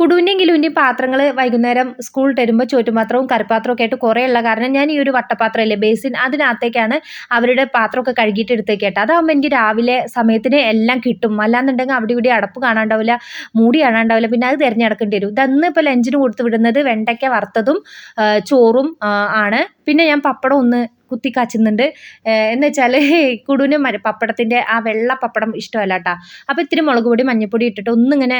കുടുവിന്റെയും കിലുവിന്റെയും പാത്രങ്ങൾ വൈകുന്നേരം സ്കൂൾ തരുമ്പോൾ ചോറ്റുപാത്രവും കറിപ്പാത്രവും ഒക്കെ ആയിട്ട് കുറേ ഉള്ള കാരണം ഞാൻ ഈ ഒരു വട്ടപാത്രമല്ലേ ബേസിൻ അതിനകത്തേക്കാണ് അവരുടെ പാത്രമൊക്കെ കഴുകിയിട്ട് എടുത്തേക്കേട്ടോ. അതാകുമ്പോൾ എനിക്ക് രാവിലെ സമയത്തിന് എല്ലാം കിട്ടും. അല്ലാന്നുണ്ടെങ്കിൽ അവിടെ ഇവിടെ അടപ്പ് കാണാണ്ടാവില്ല മൂടി കാണാണ്ടാവില്ല. പിന്നെ അത് തിരഞ്ഞെടുക്കേണ്ടി വരും. ഇതന്ന് ഇപ്പോൾ ലഞ്ചിന് കൊടുത്തു വിടുന്നത് വെണ്ടയ്ക്ക വറുത്തതും ചോറും ആണ്. പിന്നെ ഞാൻ പപ്പടം ഒന്ന് കുത്തി കാച്ചുന്നുണ്ട് എന്ന് വെച്ചാൽ കുടുവിന് പപ്പടത്തിന്റെ ആ വെള്ള പപ്പടം ഇഷ്ടമല്ല കേട്ടോ അപ്പോൾ ഇത്തിരി മുളക് പൊടി മഞ്ഞൾപ്പൊടി ഇട്ടിട്ട് ഒന്നിങ്ങനെ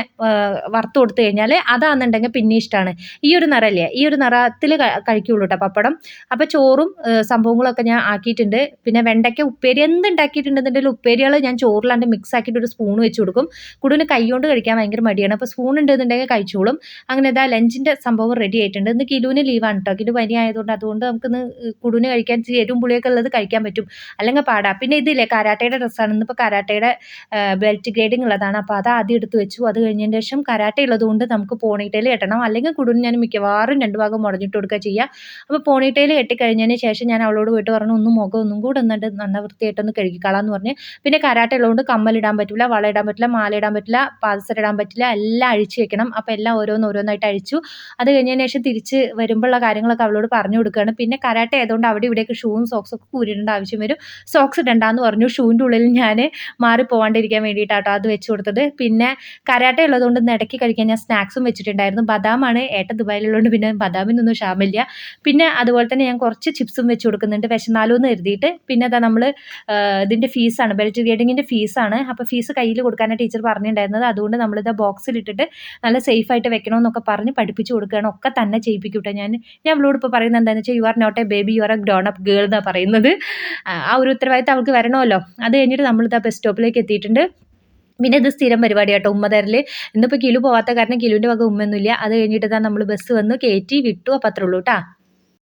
വറുത്ത് കൊടുത്തു കഴിഞ്ഞാൽ അതാണെന്നുണ്ടെങ്കിൽ പിന്നെ ഇഷ്ടമാണ് ഈ ഒരു നിറമല്ലേ ഈ ഒരു നിറത്തിൽ കഴിക്കുള്ളൂ കേട്ടോ പപ്പടം. അപ്പോൾ ചോറും സംഭവങ്ങളൊക്കെ ഞാൻ ആക്കിയിട്ടുണ്ട്. പിന്നെ വെണ്ടയ്ക്ക ഉപ്പേരി എന്തുണ്ടാക്കിയിട്ടുണ്ടെന്നുണ്ടെങ്കിൽ ഉപ്പേരികൾ ഞാൻ ചോറിലാണ്ട് മിക്സ് ആക്കിയിട്ട് ഒരു സ്പൂൺ വെച്ച് കൊടുക്കും. കുടുവിന് കൈകൊണ്ട് കഴിക്കാൻ ഭയങ്കര മടിയാണ്. അപ്പോൾ സ്പൂൺ ഉണ്ടെന്നുണ്ടെങ്കിൽ കഴിച്ചോളും. അങ്ങനെ ഇതാ ലഞ്ചിന്റെ സംഭവം റെഡി ആയിട്ടുണ്ട്. ഇന്ന് കിലുവിന് ലീവാണ് കേട്ടോ കിലു പനി ആയതുകൊണ്ട് അതുകൊണ്ട് നമുക്കിന്ന് കുടുവിന് കഴിക്കാൻ എരിവും പുളിയൊക്കെ ഉള്ളത് കഴിക്കാൻ പറ്റും. അല്ലെങ്കിൽ പാടാ. പിന്നെ ഇതില്ലേ കരാട്ടയുടെ ഡ്രസ്സാണ് ഇന്നിപ്പോൾ കരാട്ടയുടെ ബെൽറ്റ് ഗ്രേഡിംഗ് ഉള്ളതാണ്. അപ്പോൾ അത് ആദ്യം എടുത്ത് വെച്ചു. അത് കഴിഞ്ഞതിന് ശേഷം കരാട്ട ഉള്ളതുകൊണ്ട് നമുക്ക് പോണിട്ടയിൽ കെട്ടണം. അല്ലെങ്കിൽ കുടുവിന് ഞാൻ മിക്കവാറും രണ്ട് ഭാഗം മുടഞ്ഞിട്ട് കൊടുക്കുക ചെയ്യുക അപ്പോൾ പോണിട്ടയിൽ കെട്ടിക്കഴിഞ്ഞതിന് ശേഷം ഞാൻ അവളോട് പോയിട്ട് പറഞ്ഞു ഒന്നും മുഖം ഒന്നും കൂടെ ഒന്നിട്ട് നന്ന വൃത്തിയായിട്ടൊന്ന് കഴുകിക്കളാന്ന് പറഞ്ഞ്. പിന്നെ കരാട്ട ഉള്ളതുകൊണ്ട് കമ്മലിടാൻ പറ്റില്ല വള ഇടാൻ പറ്റില്ല മാല ഇടാൻ പറ്റില്ല പാദസരം ഇടാൻ പറ്റില്ല എല്ലാം അഴിച്ചു വെക്കണം. അപ്പോൾ എല്ലാം ഓരോന്ന് ഓരോന്നായിട്ട് അഴിച്ചു. അത് കഴിഞ്ഞതിന് ശേഷം തിരിച്ച് വരുമ്പോഴുള്ള കാര്യങ്ങളൊക്കെ അവളോട് പറഞ്ഞു കൊടുക്കുകയാണ്. പിന്നെ കരാട്ട ആയതുകൊണ്ട് അവിടെ ഇവിടെയൊക്കെ ഷൂവും സോക്സൊക്കെ കൂരിടേണ്ട ആവശ്യം വരും. സോക്സ് ഇടണ്ടെന്ന് പറഞ്ഞു. ഷൂവിന്റെ ഉള്ളിൽ ഞാൻ മാറി പോകാണ്ടിരിക്കാൻ വേണ്ടിയിട്ടാട്ടോ അത് വെച്ച് കൊടുത്തത്. പിന്നെ കരാട്ട ഉള്ളതുകൊണ്ട് ഇടയ്ക്ക് കഴിക്കാൻ ഞാൻ സ്നാക്സും വെച്ചിട്ടുണ്ടായിരുന്നു. ബദാമാണ് ഏട്ട ദുബായിലുള്ളതുകൊണ്ട് പിന്നെ ബദാമിൽ ബദാമിനൊന്നും ക്ഷാമില്ല പിന്നെ അതുപോലെ തന്നെ ഞാൻ കുറച്ച് ചിപ്സും വെച്ച് കൊടുക്കുന്നുണ്ട്. വിശന്നാലോ എന്ന് പിന്നെ അതാ നമ്മൾ ഇതിന്റെ ഫീസാണ് ബെൽറ്റ് ഗ്രേഡിങ്ങിന്റെ ഫീസാണ് അപ്പോൾ ഫീസ് കയ്യിൽ കൊടുക്കാനാണ് ടീച്ചർ പറഞ്ഞിട്ടുണ്ടായിരുന്നത്. അതുകൊണ്ട് നമ്മളിത് ബോക്സിലിട്ടിട്ട് നല്ല സേഫായിട്ട് വെക്കണമെന്നൊക്കെ പറഞ്ഞ് പഠിപ്പിച്ച് കൊടുക്കുകയാണ്. ഒക്കെ തന്നെ ചെയ്യിപ്പിക്കൂട്ടെ ഞാൻ ഞാൻ അവളോട് ഇപ്പോൾ പറയുന്നത് എന്താണെന്ന് വെച്ചാൽ you are not a baby you are a grown up girl എന്നാണ് പറയുന്നത്. ആ ഒരു ഉത്തരവാദിത്തം അവൾക്ക് വരണമല്ലോ. അത് കഴിഞ്ഞിട്ട് നമ്മളിതാ ബസ് സ്റ്റോപ്പിലേക്ക് എത്തിയിട്ടുണ്ട്. പിന്നെ ഇത് സ്ഥിരം പരിപാടി കേട്ടോ ഉമ്മ തരൽ ഇന്നിപ്പോൾ കിലു പോകാത്ത കാരണം കിലുവിന്റെ വക ഉമ്മയൊന്നുമില്ല. അത് കഴിഞ്ഞിട്ട് നമ്മൾ ബസ് വന്ന് കയറ്റി വിട്ടു അപ്പം അത്രേ ഉള്ളൂ കേട്ടോ